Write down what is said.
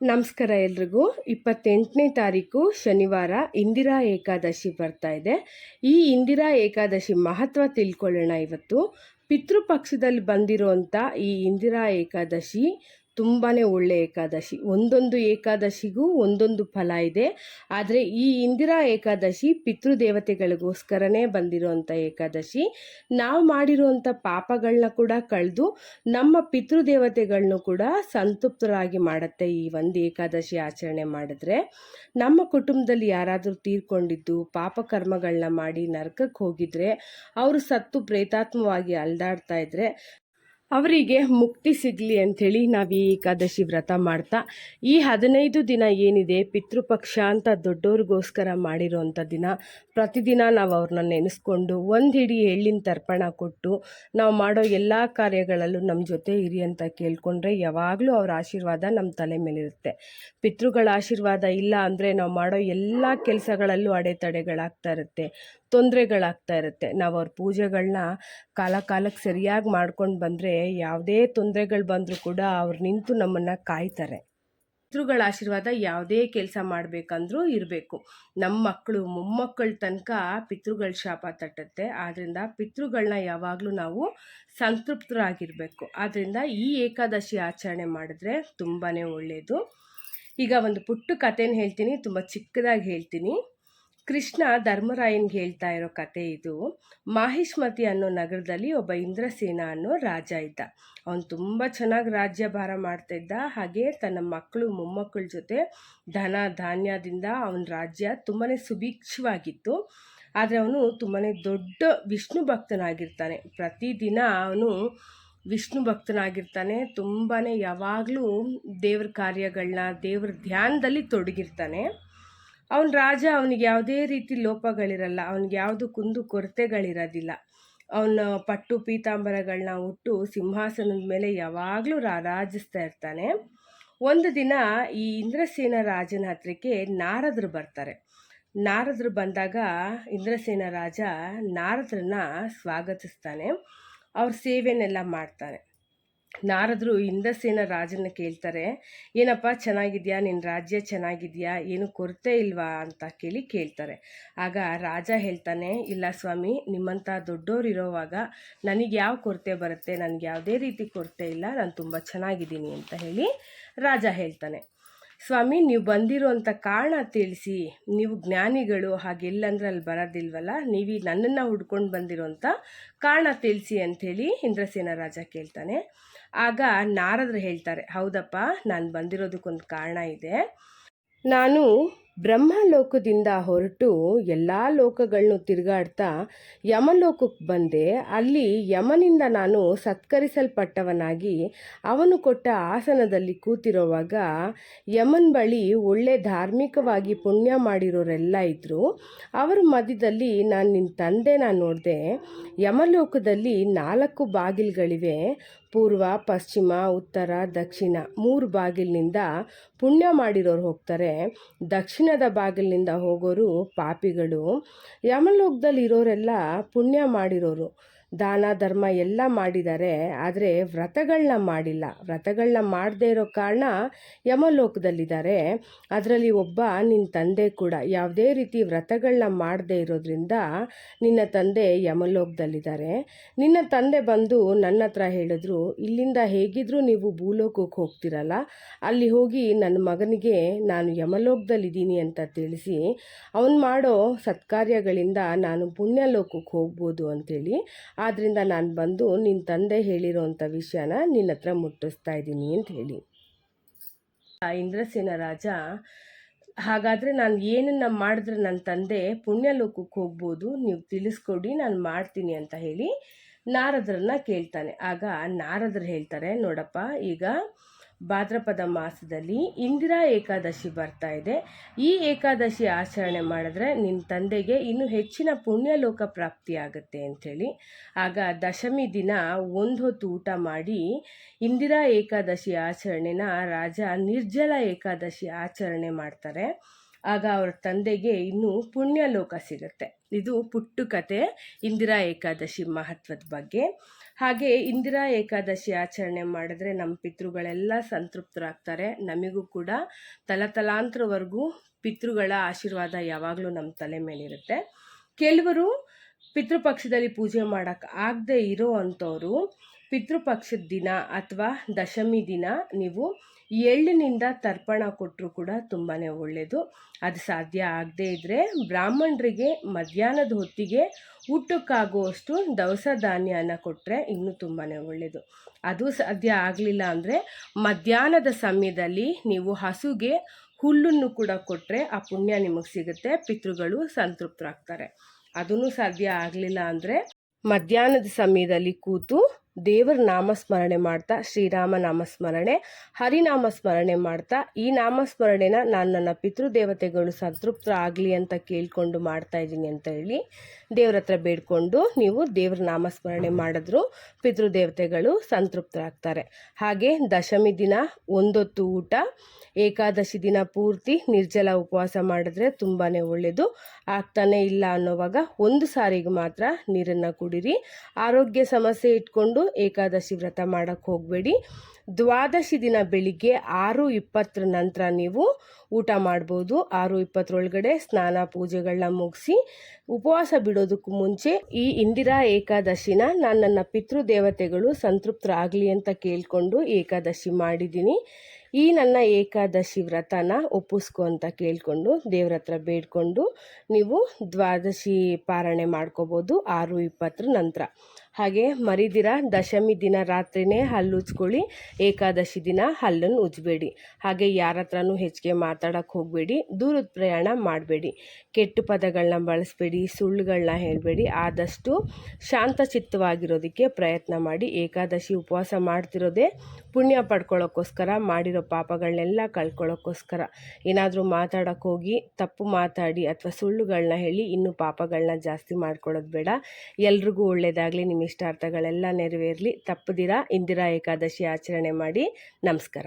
ನಮಸ್ಕಾರ ಎಲ್ರಿಗೂ. ಇಪ್ಪತ್ತೆಂಟನೇ ತಾರೀಕು ಶನಿವಾರ ಇಂದಿರಾ ಏಕಾದಶಿ ಬರ್ತಾ ಇದೆ. ಈ ಇಂದಿರಾ ಏಕಾದಶಿ ಮಹತ್ವ ತಿಳ್ಕೊಳ್ಳೋಣ ಇವತ್ತು. ಪಿತೃಪಕ್ಷದಲ್ಲಿ ಬಂದಿರುವಂಥ ಈ ಇಂದಿರಾ ಏಕಾದಶಿ ತುಂಬಾ ಒಳ್ಳೆ ಏಕಾದಶಿ. ಒಂದೊಂದು ಏಕಾದಶಿಗೂ ಒಂದೊಂದು ಫಲ ಇದೆ. ಆದರೆ ಈ ಇಂದಿರಾ ಏಕಾದಶಿ ಪಿತೃದೇವತೆಗಳಿಗೋಸ್ಕರನೇ ಬಂದಿರುವಂಥ ಏಕಾದಶಿ. ನಾವು ಮಾಡಿರುವಂಥ ಪಾಪಗಳನ್ನ ಕೂಡ ಕಳೆದು ನಮ್ಮ ಪಿತೃದೇವತೆಗಳನ್ನೂ ಕೂಡ ಸಂತೃಪ್ತರಾಗಿ ಮಾಡುತ್ತೆ ಈ ಒಂದು ಏಕಾದಶಿ ಆಚರಣೆ ಮಾಡಿದ್ರೆ. ನಮ್ಮ ಕುಟುಂಬದಲ್ಲಿ ಯಾರಾದರೂ ತೀರ್ಕೊಂಡಿದ್ದು, ಪಾಪ ಕರ್ಮಗಳನ್ನ ಮಾಡಿ ನರಕಕ್ಕೆ ಹೋಗಿದ್ರೆ, ಅವರು ಸತ್ತು ಪ್ರೇತಾತ್ಮವಾಗಿ ಅಲ್ದಾಡ್ತಾ ಇದ್ರೆ ಅವರಿಗೆ ಮುಕ್ತಿ ಸಿಗಲಿ ಅಂಥೇಳಿ ನಾವು ಈ ಏಕಾದಶಿ ವ್ರತ ಮಾಡ್ತಾ, ಈ ಹದಿನೈದು ದಿನ ಏನಿದೆ, ಪಿತೃಪಕ್ಷ ಅಂತ ದೊಡ್ಡವ್ರಿಗೋಸ್ಕರ ಮಾಡಿರೋವಂಥ ದಿನ, ಪ್ರತಿದಿನ ನಾವು ಅವ್ರನ್ನ ನೆನೆಸ್ಕೊಂಡು ಒಂದು ಹಿಡಿ ಎಳ್ಳಿನ ತರ್ಪಣ ಕೊಟ್ಟು ನಾವು ಮಾಡೋ ಎಲ್ಲ ಕಾರ್ಯಗಳಲ್ಲೂ ನಮ್ಮ ಜೊತೆ ಇರಿ ಅಂತ ಕೇಳಿಕೊಂಡ್ರೆ ಯಾವಾಗಲೂ ಅವ್ರ ಆಶೀರ್ವಾದ ನಮ್ಮ ತಲೆ ಮೇಲಿರುತ್ತೆ. ಪಿತೃಗಳ ಆಶೀರ್ವಾದ ಇಲ್ಲ ಅಂದರೆ ನಾವು ಮಾಡೋ ಎಲ್ಲ ಕೆಲಸಗಳಲ್ಲೂ ಅಡೆತಡೆಗಳಾಗ್ತಾ ಇರುತ್ತೆ. ತೊಂದರೆಗಳಾಗ್ತಾ ಇರುತ್ತೆ. ನಾವು ಅವ್ರ ಪೂಜೆಗಳನ್ನ ಕಾಲ ಕಾಲಕ್ಕೆ ಸರಿಯಾಗಿ ಮಾಡ್ಕೊಂಡು ಬಂದರೆ ಯಾವುದೇ ತೊಂದರೆಗಳು ಬಂದರೂ ಕೂಡ ಅವ್ರು ನಿಂತು ನಮ್ಮನ್ನು ಕಾಯ್ತಾರೆ. ಪಿತೃಗಳ ಆಶೀರ್ವಾದ ಯಾವುದೇ ಕೆಲಸ ಮಾಡಬೇಕಂದ್ರೂ ಇರಬೇಕು. ನಮ್ಮ ಮಕ್ಕಳು ಮೊಮ್ಮಕ್ಕಳ ತನಕ ಪಿತೃಗಳ ಶಾಪ ತಟ್ಟುತ್ತೆ. ಆದ್ದರಿಂದ ಪಿತೃಗಳನ್ನ ಯಾವಾಗಲೂ ನಾವು ಸಂತೃಪ್ತರಾಗಿರಬೇಕು. ಆದ್ದರಿಂದ ಈ ಏಕಾದಶಿ ಆಚರಣೆ ಮಾಡಿದ್ರೆ ತುಂಬಾ ಒಳ್ಳೆಯದು ಈಗ ಒಂದು ಪುಟ್ಟ ಕಥೆನ ಹೇಳ್ತೀನಿ, ತುಂಬ ಚಿಕ್ಕದಾಗಿ ಹೇಳ್ತೀನಿ. ಕೃಷ್ಣ ಧರ್ಮರಾಯನ್ಗೆ ಹೇಳ್ತಾ ಇರೋ ಕತೆ ಇದು. ಮಾಹಿಷ್ಮತಿ ಅನ್ನೋ ನಗರದಲ್ಲಿ ಒಬ್ಬ ಇಂದ್ರಸೇನ ಅನ್ನೋ ರಾಜ ಇದ್ದ. ಅವನು ತುಂಬ ಚೆನ್ನಾಗಿ ರಾಜ್ಯಭಾರ ಮಾಡ್ತಿದ್ದ. ಹಾಗೆ ತನ್ನ ಮಕ್ಕಳು ಮೊಮ್ಮಕ್ಕಳ ಜೊತೆ ಧನ ಧಾನ್ಯದಿಂದ ಅವನ ರಾಜ್ಯ ತುಂಬಾ ಸುಭಿಕ್ಷವಾಗಿತ್ತು. ಆದರೆ ಅವನು ತುಂಬಾ ದೊಡ್ಡ ವಿಷ್ಣು ಭಕ್ತನಾಗಿರ್ತಾನೆ. ಪ್ರತಿದಿನ ಅವನು ವಿಷ್ಣು ಭಕ್ತನಾಗಿರ್ತಾನೆ. ತುಂಬಾ ಯಾವಾಗಲೂ ದೇವ್ರ ಕಾರ್ಯಗಳನ್ನ ದೇವ್ರ ಧ್ಯಾನದಲ್ಲಿ ತೊಡಗಿರ್ತಾನೆ. ಅವನ ರಾಜ ಅವನಿಗೆ ಯಾವುದೇ ರೀತಿ ಲೋಪಗಳಿರಲ್ಲ, ಅವನಿಗೆ ಯಾವುದು ಕುಂದು ಕೊರತೆಗಳಿರೋದಿಲ್ಲ. ಅವನ ಪಟ್ಟು ಪೀತಾಂಬರಗಳನ್ನ ಉಟ್ಟು ಸಿಂಹಾಸನದ ಮೇಲೆ ಯಾವಾಗಲೂ ರಾರಾಜಿಸ್ತಾ ಇರ್ತಾನೆ. ಒಂದು ದಿನ ಈ ಇಂದ್ರಸೇನ ರಾಜನ ಹತ್ರಕ್ಕೆ ನಾರದರು ಬರ್ತಾರೆ. ನಾರದರು ಬಂದಾಗ ಇಂದ್ರಸೇನ ರಾಜ ನಾರದ್ರನ್ನ ಸ್ವಾಗತಿಸ್ತಾನೆ. ಅವ್ರ ಸೇವೆನೆಲ್ಲ ಮಾಡ್ತಾನೆ. ನಾರದರು ಇಂದ್ರಸೇನ ರಾಜನ ಕೇಳ್ತಾರೆ, ಏನಪ್ಪ, ಚೆನ್ನಾಗಿದೆಯಾ? ನಿನ್ನ ರಾಜ್ಯ ಚೆನ್ನಾಗಿದೆಯಾ? ಏನು ಕೊರತೆ ಇಲ್ವಾ? ಅಂತ ಕೇಳಿ ಕೇಳ್ತಾರೆ. ಆಗ ರಾಜ ಹೇಳ್ತಾನೆ, ಇಲ್ಲ ಸ್ವಾಮಿ ನಿಮ್ಮಂಥ ದೊಡ್ಡವ್ರು ಇರೋವಾಗ ನನಗೆ ಯಾವ ಕೊರತೆ ಬರುತ್ತೆ? ನನಗೆ ಯಾವುದೇ ರೀತಿ ಕೊರತೆ ಇಲ್ಲ. ನಾನು ತುಂಬ ಚೆನ್ನಾಗಿದ್ದೀನಿ ಅಂತ ಹೇಳಿ ರಾಜ ಹೇಳ್ತಾನೆ. ಸ್ವಾಮಿ, ನೀವು ಬಂದಿರುವಂಥ ಕಾರಣ ತಿಳಿಸಿ. ನೀವು ಜ್ಞಾನಿಗಳು ಹಾಗೆಲ್ಲಂದ್ರೆ ಅಲ್ಲಿ ಬರೋದಿಲ್ವಲ್ಲ? ನೀವು ನನ್ನನ್ನು ಹುಡ್ಕೊಂಡು ಬಂದಿರೋಂಥ ಕಾರಣ ತಿಳಿಸಿ ಅಂಥೇಳಿ ಇಂದ್ರಸೇನ ರಾಜ ಕೇಳ್ತಾನೆ. ಆಗ ನಾರದರು ಹೇಳ್ತಾರೆ, ಹೌದಪ್ಪ, ನಾನು ಬಂದಿರೋದಕ್ಕೊಂದು ಕಾರಣ ಇದೆ. ನಾನು ಬ್ರಹ್ಮಲೋಕದಿಂದ ಹೊರಟು ಎಲ್ಲ ಲೋಕಗಳನ್ನು ತಿರುಗಾಡ್ತಾ ಯಮಲೋಕಕ್ಕೆ ಬಂದೆ. ಅಲ್ಲಿ ಯಮನಿಂದ ನಾನು ಸತ್ಕರಿಸಲ್ಪಟ್ಟವನಾಗಿ ಅವನು ಕೊಟ್ಟ ಆಸನದಲ್ಲಿ ಕೂತಿರುವಾಗ ಯಮನ್ ಬಳಿ ಒಳ್ಳೆ ಧಾರ್ಮಿಕವಾಗಿ ಪುಣ್ಯ ಮಾಡಿರೋರೆಲ್ಲ ಇದ್ದರು ಅವರ ಮಧ್ಯದಲ್ಲಿ ನಾನು ನಿನ್ನ ತಂದೆ ನಾನು ನೋಡಿದೆ. ಯಮಲೋಕದಲ್ಲಿ ನಾಲ್ಕು ಬಾಗಿಲುಗಳಿವೆ. ಪೂರ್ವ, ಪಶ್ಚಿಮ, ಉತ್ತರ, ದಕ್ಷಿಣ ಮೂರು ಬಾಗಿಲಿನಿಂದ ಪುಣ್ಯ ಮಾಡಿರೋರು ಹೋಗ್ತಾರೆ. ದಕ್ಷಿಣದ ಬಾಗಿಲಿನಿಂದ ಹೋಗೋರು ಪಾಪಿಗಳು. ಯಮಲೋಕದಲ್ಲಿ ಇರೋರೆಲ್ಲ ಪುಣ್ಯ ಮಾಡಿರೋರು. ದಾನ, ಧರ್ಮ ಎಲ್ಲ ಮಾಡಿದ್ದಾರೆ. ಆದರೆ ವ್ರತಗಳನ್ನ ಮಾಡಿಲ್ಲ. ವ್ರತಗಳನ್ನ ಮಾಡದೇ ಇರೋ ಕಾರಣ ಯಮಲೋಕದಲ್ಲಿದ್ದಾರೆ. ಅದರಲ್ಲಿ ಒಬ್ಬ ನಿನ್ನ ತಂದೆ ಕೂಡ ಯಾವುದೇ ರೀತಿ ವ್ರತಗಳನ್ನ ಮಾಡದೇ ಇರೋದ್ರಿಂದ ನಿನ್ನ ತಂದೆ ಯಮಲೋಕದಲ್ಲಿದ್ದಾರೆ. ನಿನ್ನ ತಂದೆ ಬಂದು ನನ್ನ ಹತ್ರ ಹೇಳಿದ್ರು, ಇಲ್ಲಿಂದ ಹೇಗಿದ್ರು ನೀವು ಭೂಲೋಕಕ್ಕೆ ಹೋಗ್ತಿರಲ್ಲ? ಅಲ್ಲಿ ಹೋಗಿ ನನ್ನ ಮಗನಿಗೆ ನಾನು ಯಮಲೋಕದಲ್ಲಿದ್ದೀನಿ ಅಂತ ತಿಳಿಸಿ, ಅವನು ಮಾಡೋ ಸತ್ಕಾರ್ಯಗಳಿಂದ ನಾನು ಪುಣ್ಯಲೋಕಕ್ಕೆ ಹೋಗ್ಬೋದು ಅಂಥೇಳಿ ಆದ್ದರಿಂದ ನಾನು ಬಂದು ನಿನ್ನ ತಂದೆ ಹೇಳಿರೋವಂಥ ವಿಷಯನ ನಿನ್ನ ಹತ್ರ ಮುಟ್ಟಿಸ್ತಾ ಇದ್ದೀನಿ ಅಂತ ಹೇಳಿ. ಇಂದ್ರಸೇನ ರಾಜ, ಹಾಗಾದರೆ ನಾನು ಏನನ್ನ ಮಾಡಿದ್ರೆ ನನ್ನ ತಂದೆ ಪುಣ್ಯಲೋಕಕ್ಕೆ ಹೋಗ್ಬೋದು, ನೀವು ತಿಳಿಸ್ಕೊಡಿ, ನಾನು ಮಾಡ್ತೀನಿ ಅಂತ ಹೇಳಿ ನಾರದರನ್ನ ಕೇಳ್ತಾನೆ. ಆಗ ನಾರದರು ಹೇಳ್ತಾರೆ, ನೋಡಪ್ಪ, ಈಗ ಭಾದ್ರಪದ ಮಾಸದಲ್ಲಿ ಇಂದಿರಾ ಏಕಾದಶಿ ಬರ್ತಾ ಇದೆ. ಈ ಏಕಾದಶಿ ಆಚರಣೆ ಮಾಡಿದ್ರೆ ನಿನ್ನ ತಂದೆಗೆ ಇನ್ನೂ ಹೆಚ್ಚಿನ ಪುಣ್ಯಲೋಕ ಪ್ರಾಪ್ತಿಯಾಗುತ್ತೆ ಅಂಥೇಳಿ. ಆಗ ದಶಮಿ ದಿನ ಒಂದು ಹೊತ್ತು ಊಟ ಮಾಡಿ ಇಂದಿರಾ ಏಕಾದಶಿ ಆಚರಣೆನ ರಾಜ ನಿರ್ಜಲ ಏಕಾದಶಿ ಆಚರಣೆ ಮಾಡ್ತಾರೆ. ಆಗ ಅವ್ರ ತಂದೆಗೆ ಇನ್ನೂ ಪುಣ್ಯಲೋಕ ಸಿಗುತ್ತೆ. ಇದು ಪುಟ್ಟು ಕತೆ ಇಂದಿರಾ ಏಕಾದಶಿ ಮಹತ್ವದ ಬಗ್ಗೆ. ಹಾಗೆ ಇಂದಿರಾ ಏಕಾದಶಿ ಆಚರಣೆ ಮಾಡಿದ್ರೆ ನಮ್ಮ ಪಿತೃಗಳೆಲ್ಲ ಸಂತೃಪ್ತರಾಗ್ತಾರೆ. ನಮಗೂ ಕೂಡ ತಲತಲಾಂತರವರೆಗೂ ಪಿತೃಗಳ ಆಶೀರ್ವಾದ ಯಾವಾಗಲೂ ನಮ್ಮ ತಲೆ ಮೇಲಿರುತ್ತೆ. ಕೆಲವರು ಪಿತೃಪಕ್ಷದಲ್ಲಿ ಪೂಜೆ ಮಾಡೋಕ್ಕೆ ಆಗದೆ ಇರೋ ಅಂಥವ್ರು ಪಿತೃಪಕ್ಷದ ದಿನ ಅಥವಾ ದಶಮಿ ದಿನ ನೀವು ಎಳ್ಳಿನಿಂದ ತರ್ಪಣ ಕೊಟ್ಟರು ಕೂಡ ತುಂಬಾ ಒಳ್ಳೆಯದು ಅದು ಸಾಧ್ಯ ಆಗದೇ ಇದ್ದರೆ ಬ್ರಾಹ್ಮಣರಿಗೆ ಮಧ್ಯಾಹ್ನದ ಹೊತ್ತಿಗೆ ಊಟಕ್ಕಾಗುವಷ್ಟು ದವಸ ಧಾನ್ಯನ ಕೊಟ್ಟರೆ ಇನ್ನೂ ತುಂಬಾ ಒಳ್ಳೆಯದು ಅದು ಸಾಧ್ಯ ಆಗಲಿಲ್ಲ ಅಂದರೆ ಮಧ್ಯಾಹ್ನದ ಸಮಯದಲ್ಲಿ ನೀವು ಹಸುಗೆ ಹುಲ್ಲನ್ನು ಕೂಡ ಕೊಟ್ಟರೆ ಆ ಪುಣ್ಯ ನಿಮಗೆ ಸಿಗುತ್ತೆ, ಪಿತೃಗಳು ಸಂತೃಪ್ತರಾಗ್ತಾರೆ. ಅದೂ ಸಾಧ್ಯ ಆಗಲಿಲ್ಲ ಅಂದರೆ ಮಧ್ಯಾಹ್ನದ ಸಮಯದಲ್ಲಿ ಕೂತು ದೇವರ ನಾಮಸ್ಮರಣೆ ಮಾಡ್ತಾ, ಶ್ರೀರಾಮ ನಾಮಸ್ಮರಣೆ ಹರಿನಾಮ ಸ್ಮರಣೆ ಮಾಡ್ತಾ, ಈ ನಾಮಸ್ಮರಣೆನ ನಾನು ನನ್ನ ಪಿತೃದೇವತೆಗಳು ಸಂತೃಪ್ತ ಆಗಲಿ ಅಂತ ಕೇಳಿಕೊಂಡು ಮಾಡ್ತಾ ಇದ್ದೀನಿ ಅಂತ ಹೇಳಿ. ದೇವ್ರ ಹತ್ರ ಬೇಡ್ಕೊಂಡು ನೀವು ದೇವ್ರ ನಾಮಸ್ಮರಣೆ ಮಾಡಿದ್ರು ಪಿತೃದೇವತೆಗಳು ಸಂತೃಪ್ತರಾಗ್ತಾರೆ. ಹಾಗೆ ದಶಮಿ ದಿನ ಒಂದೊತ್ತು ಊಟ, ಏಕಾದಶಿ ದಿನ ಪೂರ್ತಿ ನಿರ್ಜಲ ಉಪವಾಸ ಮಾಡಿದ್ರೆ ತುಂಬಾ ಒಳ್ಳೆಯದು ಆಗ್ತಾನೆ ಇಲ್ಲ ಅನ್ನೋವಾಗ ಒಂದು ಸಾರಿಗೆ ಮಾತ್ರ ನೀರನ್ನು ಕುಡಿರಿ. ಆರೋಗ್ಯ ಸಮಸ್ಯೆ ಇಟ್ಕೊಂಡು ಏಕಾದಶಿ ವ್ರತ ಮಾಡೋಕ್ಕೆ ಹೋಗಬೇಡಿ. ದ್ವಾದಶಿ ದಿನ ಬೆಳಿಗ್ಗೆ ಆರು ಇಪ್ಪತ್ತರ ನಂತರ ನೀವು ಊಟ ಮಾಡ್ಬೋದು. ಆರು ಇಪ್ಪತ್ತರೊಳಗಡೆ ಸ್ನಾನ ಪೂಜೆಗಳನ್ನ ಮುಗಿಸಿ ಉಪವಾಸ ಬಿಡೋದಕ್ಕೂ ಮುಂಚೆ ಈ ಇಂದಿರಾ ಏಕಾದಶಿನ ನಾನು ನನ್ನ ಪಿತೃದೇವತೆಗಳು ಸಂತೃಪ್ತರಾಗಲಿ ಅಂತ ಕೇಳಿಕೊಂಡು ಏಕಾದಶಿ ಮಾಡಿದ್ದೀನಿ. ಈ ನನ್ನ ಏಕಾದಶಿ ವ್ರತನ ಒಪ್ಪಿಸ್ಕೊ ಅಂತ ಕೇಳಿಕೊಂಡು ದೇವ್ರ ಹತ್ರ ಬೇಡ್ಕೊಂಡು ನೀವು ದ್ವಾದಶಿ ಪಾರಣೆ ಮಾಡ್ಕೋಬೋದು ಆರು ಇಪ್ಪತ್ತರ ನಂತರ. ಹಾಗೆ ಮರಿದಿರ ದಶಮಿ ದಿನ ರಾತ್ರಿನೇ ಹಲ್ಲು ಉಜ್ಕೊಳ್ಳಿ, ಏಕಾದಶಿ ದಿನ ಹಲ್ಲನ್ನು ಉಜ್ಬೇಡಿ. ಹಾಗೆ ಯಾರ ಹತ್ರನೂ ಹೆಚ್ಚಿಗೆ ಮಾತಾಡೋಕ್ಕೆ ಹೋಗಬೇಡಿ, ದೂರದ ಪ್ರಯಾಣ ಮಾಡಬೇಡಿ. ಕೆಟ್ಟ ಪದಗಳನ್ನ ಬಳಸಬೇಡಿ ಸುಳ್ಳುಗಳನ್ನ ಹೇಳಬೇಡಿ. ಆದಷ್ಟು ಶಾಂತಚಿತ್ತವಾಗಿರೋದಕ್ಕೆ ಪ್ರಯತ್ನ ಮಾಡಿ, ಏಕಾದಶಿ ಉಪವಾಸ ಮಾಡ್ತಿರೋದೇ ಪುಣ್ಯ ಪಡ್ಕೊಳ್ಳೋಕ್ಕೋಸ್ಕರ ಮಾಡಿರೋ ಪಾಪಗಳನ್ನೆಲ್ಲ ಕಳ್ಕೊಳ್ಳೋಕ್ಕೋಸ್ಕರ ಏನಾದರೂ ಮಾತಾಡೋಕ್ಕೋಗಿ ತಪ್ಪು ಮಾತಾಡಿ ಅಥವಾ ಸುಳ್ಳುಗಳನ್ನ ಹೇಳಿ ಇನ್ನೂ ಪಾಪಗಳನ್ನ ಜಾಸ್ತಿ ಮಾಡ್ಕೊಳ್ಳೋದು ಬೇಡ. ಎಲ್ರಿಗೂ ಒಳ್ಳೆಯದಾಗಲಿ ನಿಮ್ಮ ಇಷ್ಟಾರ್ಥಗಳೆಲ್ಲ ನೆರವೇರಲಿ. ತಪ್ಪದಿರ ಇಂದಿರಾ ಏಕಾದಶಿ ಆಚರಣೆ ಮಾಡಿ. ನಮಸ್ಕಾರ.